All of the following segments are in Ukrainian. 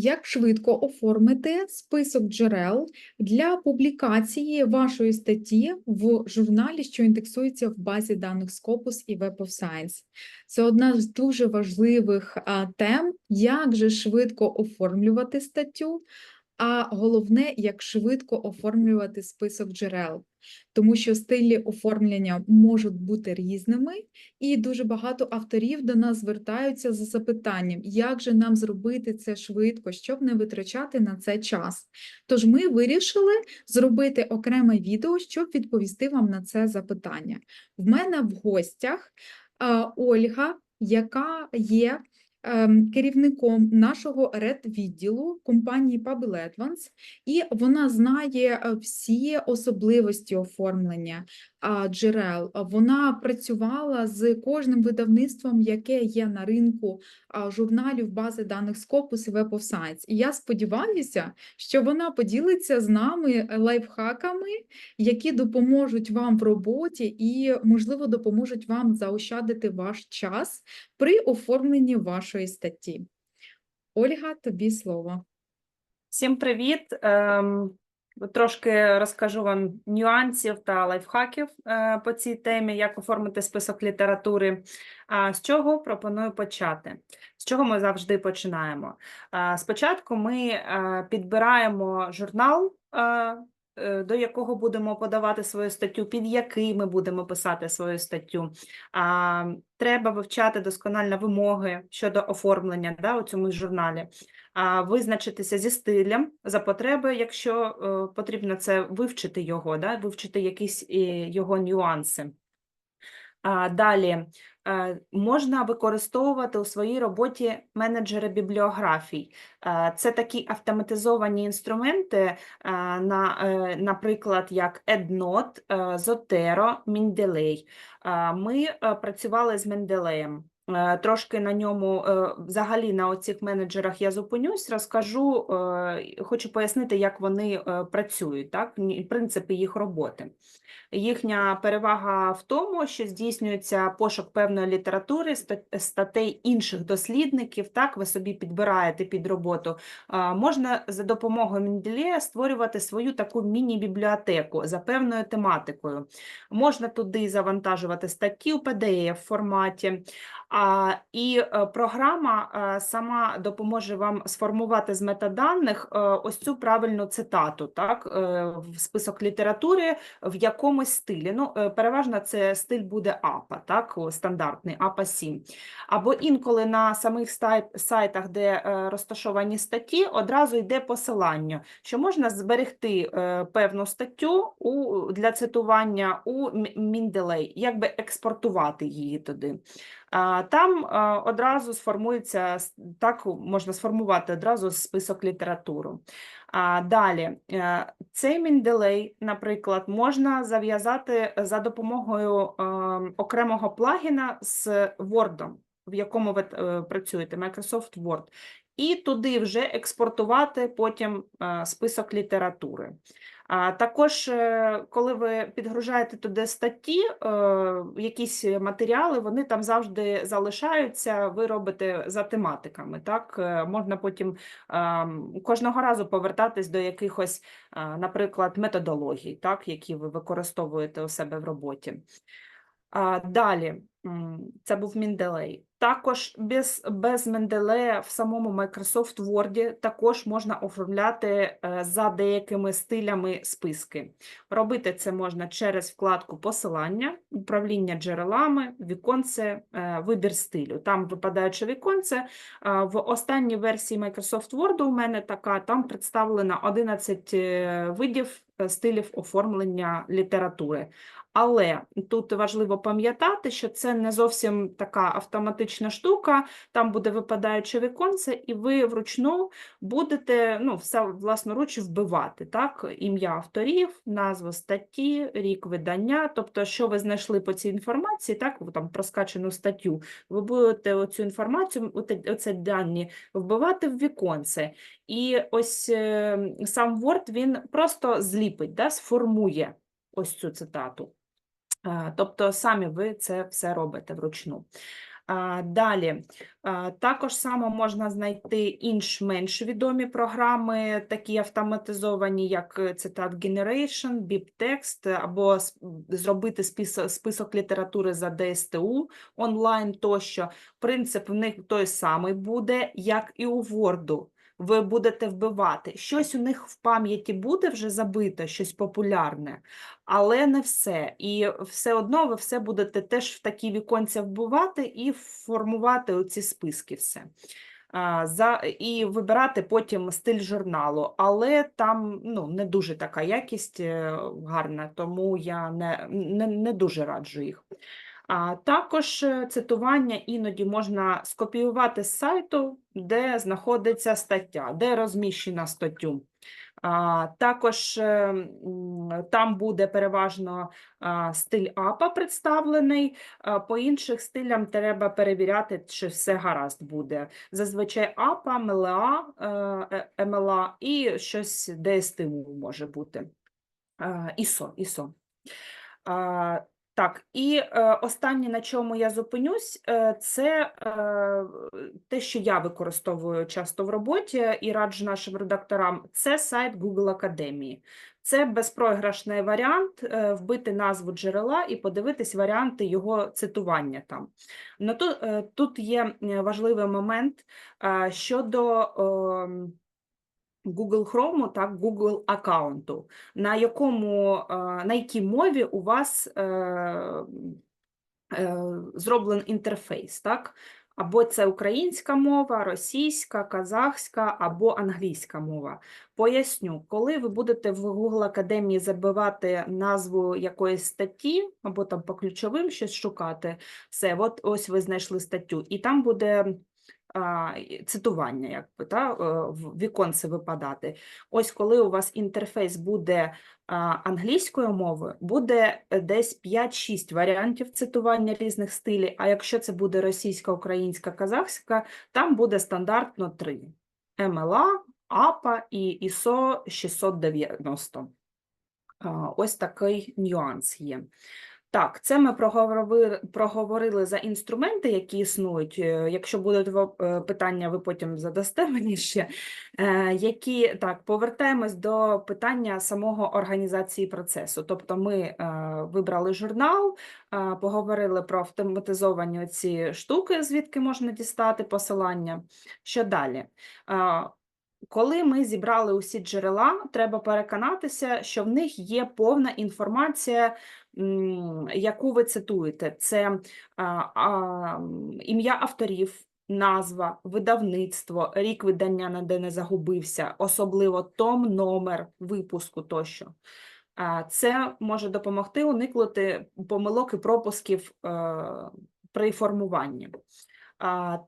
Як швидко оформити список джерел для публікації вашої статті в журналі, що індексується в базі даних Scopus і Web of Science? Це одна з дуже важливих тем, як же швидко оформлювати статтю, а головне, як швидко оформлювати список джерел, тому що стилі оформлення можуть бути різними, і дуже багато авторів до нас звертаються за запитанням, як же нам зробити це швидко, щоб не витрачати на це час. Тож ми вирішили зробити окреме відео, щоб відповісти вам на це запитання. В мене в гостях Ольга, яка є керівником нашого редвідділу компанії Pabel Advance, і вона знає е, всі особливості оформлення джерел. Вона працювала з кожним видавництвом, яке є на ринку журналів бази даних Scopus і Web of Science. І я сподіваюся, що вона поділиться з нами лайфхаками, які допоможуть вам в роботі і, можливо, допоможуть вам заощадити ваш час при оформленні вашої статті. Ольга, тобі слово. Всім привіт! Трошки розкажу вам нюансів та лайфхаків е, по цій темі, як оформити список літератури. А з чого пропоную почати? З чого ми завжди починаємо? Е, Спочатку ми е, підбираємо журнал, до якого будемо подавати свою статтю, під який ми будемо писати свою статтю. А, Треба вивчати досконально вимоги щодо оформлення да, у цьому журналі а, визначитися зі стилем за потреби, якщо е, потрібно це вивчити його, да, вивчити якісь е, його нюанси. Далі е, можна використовувати у своїй роботі менеджери бібліографій. Е, Це такі автоматизовані інструменти, е, на, наприклад, як EdNote, Zotero, Mendeley. Ми працювали з Менделеєм. Е, Трошки на ньому, е, взагалі на оцих менеджерах я зупинюсь, розкажу, е, хочу пояснити, як вони працюють, так, принципи їх роботи. Їхня перевага в тому, що здійснюється пошук певної літератури, статей інших дослідників, так, ви собі підбираєте під роботу. Можна за допомогою Менделєя створювати свою таку міні-бібліотеку за певною тематикою. Можна туди завантажувати статті у PDF форматі, і е, програма е, сама допоможе вам сформувати з метаданих е, ось цю правильну цитату, так, в список літератури в якомусь стилі. Ну, переважно це стиль буде АПА, так, стандартний АПА 7. Або інколи на самих сайтах, де розташовані статті, одразу йде посилання, що можна зберегти певну статтю у, для цитування у Менделей, якби експортувати її туди. Там одразу сформується, так можна сформувати одразу список літератури. А, Далі, е, цей Менделей, наприклад, можна зав'язати за допомогою е, окремого плагіна з Word, в якому ви е, працюєте, Microsoft Word, і туди вже експортувати потім список літератури. Також, е, коли ви підгружаєте туди статті, е, якісь матеріали, вони там завжди залишаються, ви робите за тематиками. Так? Е, Можна потім ем, кожного разу повертатись до якихось, наприклад, методологій, так? які ви використовуєте у себе в роботі. Далі, це був Менделей. Також без, без Менделея в самому Microsoft Word також можна оформляти е, за деякими стилями списки. Робити це можна через вкладку посилання, управління джерелами, віконце, е, вибір стилю. Там випадаюче віконце. е, В останній версії Microsoft Word у мене така, там представлено 11 е, видів стилів оформлення літератури. Але тут важливо пам'ятати, що це не зовсім така автоматична штука, там буде випадаюче віконце, і ви вручну будете ну, все власноруч вбивати, так? Ім'я авторів, назву статті, рік видання, тобто, що ви знайшли по цій інформації, так, там проскачену статтю, ви будете оцю інформацію, оце дані вбивати в віконце. І ось е, сам Word, він просто зліпить, да, сформує ось цю цитату. Е, Тобто самі ви це все робите вручну. Далі, також само можна знайти інш менш відомі програми, такі автоматизовані, як е, Citat Generation, BibText, або зробити список, список літератури за ДСТУ онлайн тощо. Принцип в них той самий буде, як і у Word. Ви будете вбивати. Щось у них в пам'яті буде вже забито, щось популярне, але не все. І все одно ви все будете теж в такі віконця вбивати і формувати оці списки все. За, і вибирати потім стиль журналу, але там ну, не дуже така якість е, гарна, тому я не, не, не дуже раджу їх. Також е, цитування іноді можна скопіювати з сайту, де знаходиться стаття, де розміщена статтю. Також е, там буде переважно стиль АПА представлений, по інших стилям треба перевіряти, чи все гаразд буде. Зазвичай АПА, МЛА, е, МЛА і щось ДСТУ може бути. ІСО, ІСО. Так, і е, останнє, на чому я зупинюсь, е, це е, те, що я використовую часто в роботі і раджу нашим редакторам, це сайт Google Академії. Це безпроіграшний варіант е, вбити назву джерела і подивитись варіанти його цитування там. Но тут, е, тут є е, важливий момент е, щодо ем, Google Chrome, так, Google аккаунту, на якому, е, на якій мові у вас е, е, зроблений інтерфейс, так? Або це українська мова, російська, казахська або англійська мова. Поясню, коли ви будете в Google Академії забивати назву якоїсь статті, або там по ключовим щось шукати, все, от ось ви знайшли статтю, і там буде цитування, якби, та, е, в віконце випадати. Ось коли у вас інтерфейс буде англійською мовою, буде е, десь 5-6 варіантів цитування різних стилів, а якщо це буде російська, українська, казахська, там буде стандартно 3. МЛА, АПА і ISO 690. Ось такий нюанс є. Так, це ми проговорили, проговорили за інструменти, які існують. Е, Якщо будуть е, питання, ви потім задасте мені ще. Е, Які так, повертаємось до питання самого організації процесу. Тобто, ми вибрали журнал, поговорили про автоматизовані ці штуки, звідки можна дістати посилання. Що далі? Е, коли ми зібрали усі джерела, треба переконатися, що в них є повна інформація, яку ви цитуєте. Це а, ім'я авторів, назва, видавництво, рік видання, на де не загубився, особливо том, номер випуску тощо. А, Це може допомогти уникнути помилок і пропусків е, при формуванні.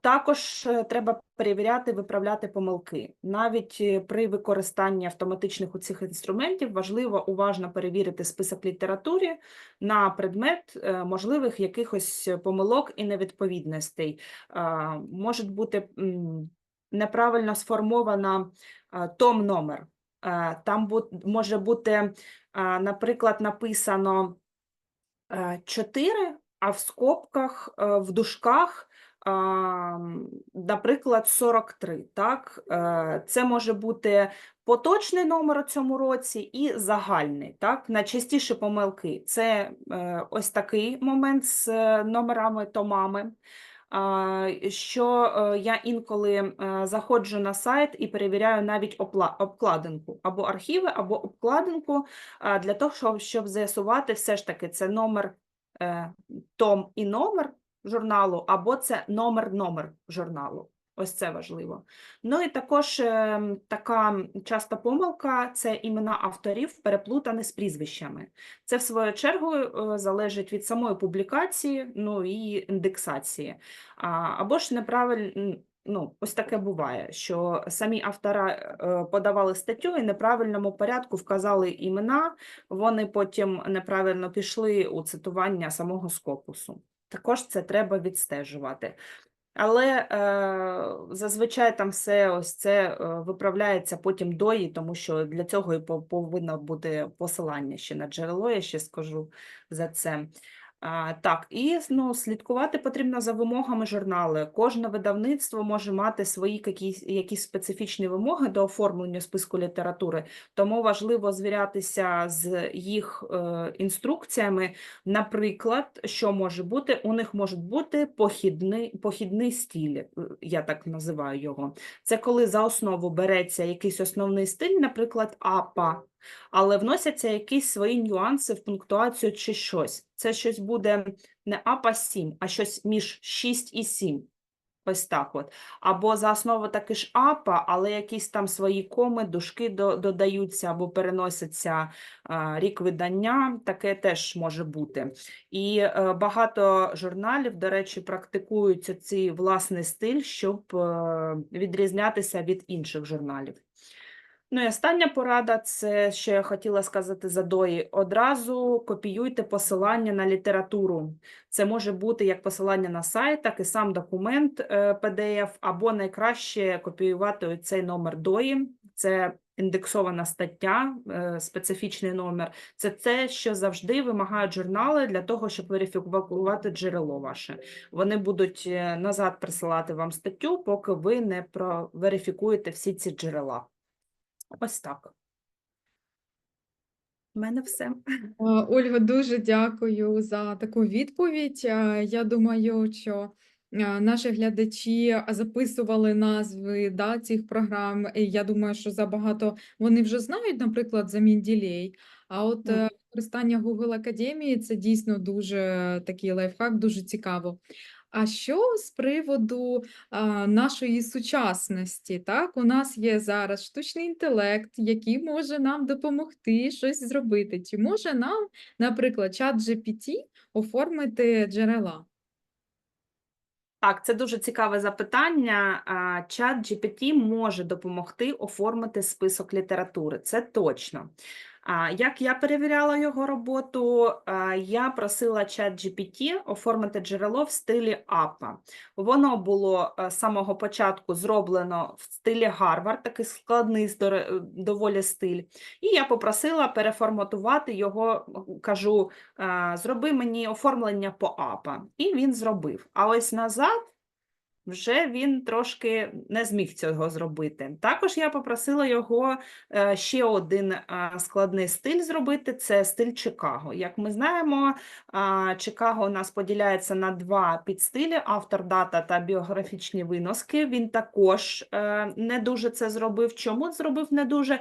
Також е, треба перевіряти, виправляти помилки. Навіть е, при використанні автоматичних у цих інструментів важливо уважно перевірити список літератури на предмет е, можливих якихось помилок і невідповідностей. Може бути неправильно сформована том номер. Там може бути, наприклад, написано 4, а в скобках, в дужках наприклад, 43. Так? Е, Це може бути поточний номер у цьому році і загальний. Так? Найчастіші помилки це е, ось такий момент з е, номерами, томами. Що я інколи заходжу на сайт і перевіряю навіть обкладинку або архіви, або обкладинку для того, щоб, з'ясувати все ж таки це номер том і номер журналу, або це номер-номер журналу. Ось це важливо. Ну і також е, така часта помилка це імена авторів переплутані з прізвищами. Це, в свою чергу, е, залежить від самої публікації, ну і індексації. Або ж неправильно. Ну, ось таке буває, що самі автора е, подавали статтю і в неправильному порядку вказали імена, вони потім неправильно пішли у цитування самого скопусу. Також це треба відстежувати. Але е, зазвичай там все ось це е, виправляється потім до її, тому що для цього і по- повинно бути посилання ще на джерело, я ще скажу за це. Так, і ну, слідкувати потрібно за вимогами журналу. Кожне видавництво може мати свої якісь, якісь специфічні вимоги до оформлення списку літератури, тому важливо звірятися з їх е, інструкціями. Наприклад, що може бути? У них можуть бути похідний, похідний стиль, е, я так називаю його. Це коли за основу береться якийсь основний стиль, наприклад, АПА, але вносяться якісь свої нюанси в пунктуацію чи щось. Це щось буде не АПА 7, а щось між 6 і 7. Ось так от. Або за основу таки ж АПА, але якісь там свої коми, дужки до- додаються або переносяться рік видання, таке теж може бути. І е, багато журналів, до речі, практикують цей власний стиль, щоб е, відрізнятися від інших журналів. Ну і остання порада, це що я хотіла сказати Задої. Одразу копіюйте посилання на літературу. Це може бути як посилання на сайт, так і сам документ е, PDF, або найкраще копіювати цей номер дої. Це індексована стаття, е, специфічний номер. Це те, що завжди вимагають журнали для того, щоб верифікувати джерело ваше. Вони будуть е, назад присилати вам статтю, поки ви не проверифікуєте всі ці джерела. Ось так. У мене все. Ольга, дуже дякую за таку відповідь. Я думаю, що наші глядачі записували назви да, цих програм. І я думаю, що забагато вони вже знають, наприклад, за Менделєй. А от е, використання Google Академії це дійсно дуже такий лайфхак, дуже цікаво. А що з приводу а, нашої сучасності? Так, у нас є зараз штучний інтелект, який може нам допомогти щось зробити. Чи може нам, наприклад, чат GPT оформити джерела? Так, це дуже цікаве запитання. Чат GPT може допомогти оформити список літератури. Це точно. Як я перевіряла його роботу, я просила чат GPT оформити джерело в стилі APA. Воно було е, з самого початку зроблено в стилі Гарвард, такий складний доволі стиль. І я попросила переформатувати його, кажу, зроби мені оформлення по АПА. І він зробив. А ось назад вже він трошки не зміг цього зробити. Також я попросила його е, ще один складний стиль зробити це стиль Чикаго. Як ми знаємо, Чикаго у нас поділяється на два підстилі: автор, дата та біографічні виноски. Він також е, не дуже це зробив. Чому зробив не дуже?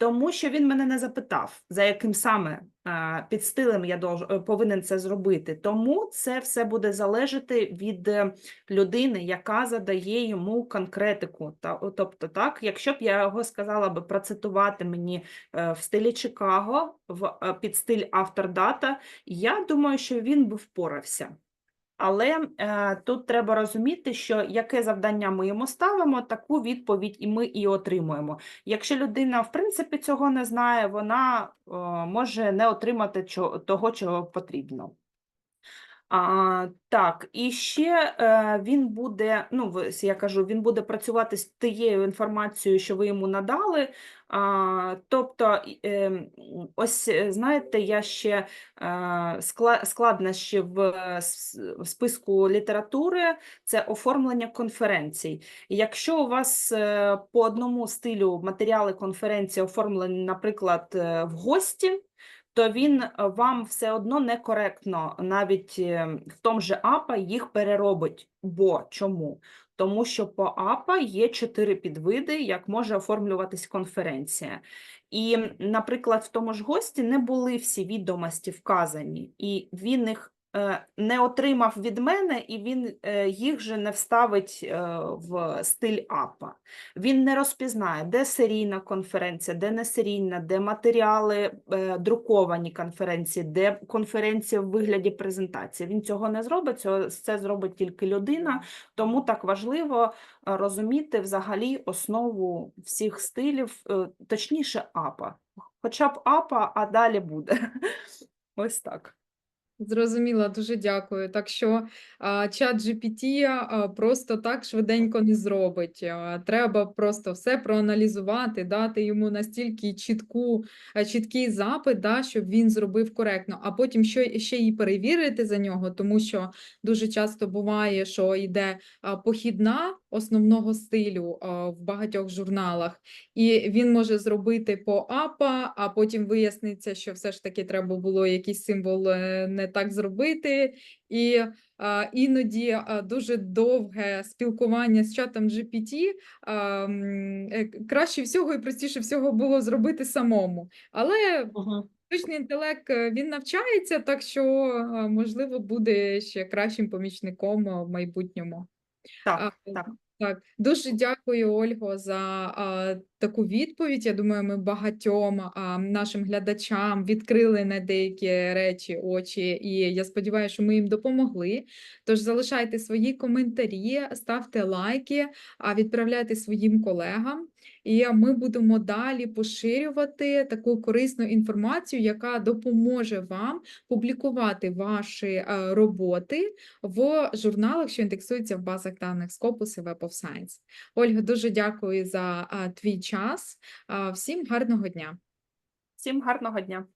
Тому що він мене не запитав, за яким саме е, підстилем я е, повинен це зробити. Тому це все буде залежати від е, людини, яка задає йому конкретику. Тобто, так, якщо б я його сказала би процитувати мені е, в стилі Чикаго, в під стиль автор-дата, я думаю, що він би впорався. Але е, тут треба розуміти, що яке завдання ми йому ставимо, таку відповідь і ми і отримуємо. Якщо людина, в принципі, цього не знає, вона е, може не отримати чого, того, чого потрібно. А, так, і ще е, він буде, ну, я кажу, він буде працювати з тією інформацією, що ви йому надали. А, тобто, е, ось знаєте, я ще е, скла- складнощі в, е, в списку літератури це оформлення конференцій. Якщо у вас е, по одному стилю матеріали конференції оформлені, наприклад, е, в гості, то він е, вам все одно некоректно навіть е, в тому же АПА їх переробить. Бо чому? Тому що по АПА є чотири підвиди, як може оформлюватись конференція. І, наприклад, в тому ж гості не були всі відомості вказані, і він їх не отримав від мене, і він е, їх же не вставить е, в стиль АПА. Він не розпізнає, де серійна конференція, де не серійна, де матеріали е, друковані конференції, де конференція в вигляді презентації. Він цього не зробить, це зробить тільки людина. Тому так важливо е, розуміти взагалі основу всіх стилів, е, точніше АПА. Хоча б АПА, а далі буде. Ось так. Зрозуміла, дуже дякую. Так що а, чат GPT просто так швиденько не зробить. Треба просто все проаналізувати, дати йому настільки чітку, а, чіткий запит, да, щоб він зробив коректно, а потім що, ще і перевірити за нього, тому що дуже часто буває, що йде похідна основного стилю в багатьох журналах, і він може зробити по АПА, а потім виясниться, що все ж таки треба було якийсь символ е, не так зробити. І іноді дуже довге спілкування з чатом GPT е, краще всього і простіше всього було зробити самому. Але штучний інтелект е, він навчається, так що можливо буде ще кращим помічником в майбутньому. Так, А, так. Так, дуже дякую, Ольго, за а, таку відповідь. Я думаю, ми багатьом а, нашим глядачам відкрили на деякі речі очі, і я сподіваюся, що ми їм допомогли. Тож залишайте свої коментарі, ставте лайки, а відправляйте своїм колегам. І ми будемо далі поширювати таку корисну інформацію, яка допоможе вам публікувати ваші е, роботи в журналах, що індексуються в базах даних Scopus і Web of Science. Ольга, дуже дякую за твій час. Всім гарного дня. Всім гарного дня.